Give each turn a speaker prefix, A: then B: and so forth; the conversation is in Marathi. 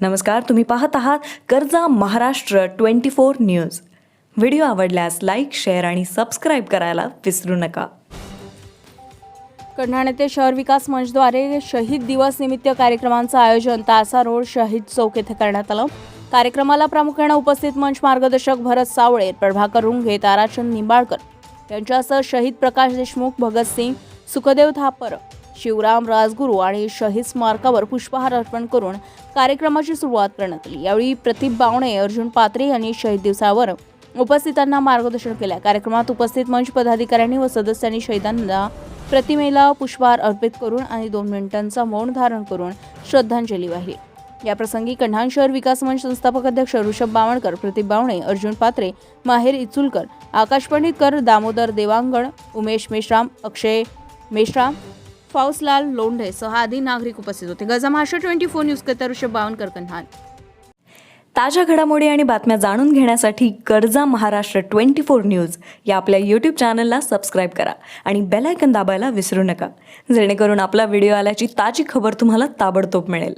A: नमस्कार तुम्ही पाहत आहात कर्जा Maharashtra twenty four news. Video आवडल्यास लाईक शेअर आणि सबस्क्राईब करायला विसरू नका.
B: कन्हाण येथे शहर विकास मंचद्वारे शहीद दिवस निमित्त कार्यक्रमांचं आयोजन तासा रोड शहीद चौक येथे करण्यात आलं. कार्यक्रमाला प्रामुख्यानं उपस्थित मंच मार्गदर्शक भरत सावळे प्रभाकर रुंगे ताराचंद निंबाळकर यांच्यासह शहीद प्रकाश देशमुख भगतसिंग सुखदेव थापर शिवराम राजगुरू आणि शहीद स्मारकावर पुष्पहार अर्पण करून कार्यक्रमाची सुरुवात करण्यात आली. यावेळी प्रतीप बावणे अर्जुन पात्रे यांनी शहीद दिवसावर उपस्थितांना मार्गदर्शन केलं. कार्यक्रमात उपस्थित मंच पदाधिकाऱ्यांनी व सदस्यांनी शहीदांना प्रतिमेला पुष्पहार अर्पित करून आणि दोन मिनिटांचा मौन धारण करून श्रद्धांजली वाहिली. याप्रसंगी कन्हान शहर विकास मंच संस्थापक अध्यक्ष ऋषभ बावणकर प्रतीप बावणे अर्जुन पात्रे माहेर इचुलकर आकाश पंडितकर दामोदर देवांगण उमेश मेश्राम अक्षय मेश्राम फाऊसलाल लोंढे सह आदी नागरिक उपस्थित होते. गजा महाराष्ट्र ट्वेंटी फोर न्यूज करता ऋषभ बावनकर कन्हान
A: ताज्या घडामोडी आणि बातम्या जाणून घेण्यासाठी गरजा महाराष्ट्र ट्वेंटी फोर न्यूज या आपल्या यूट्यूब चॅनलला सबस्क्राईब करा आणि बेल आयकन दाबायला विसरू नका. जेणेकरून आपला व्हिडिओ आल्याची ताजी खबर तुम्हाला ताबडतोब मिळेल.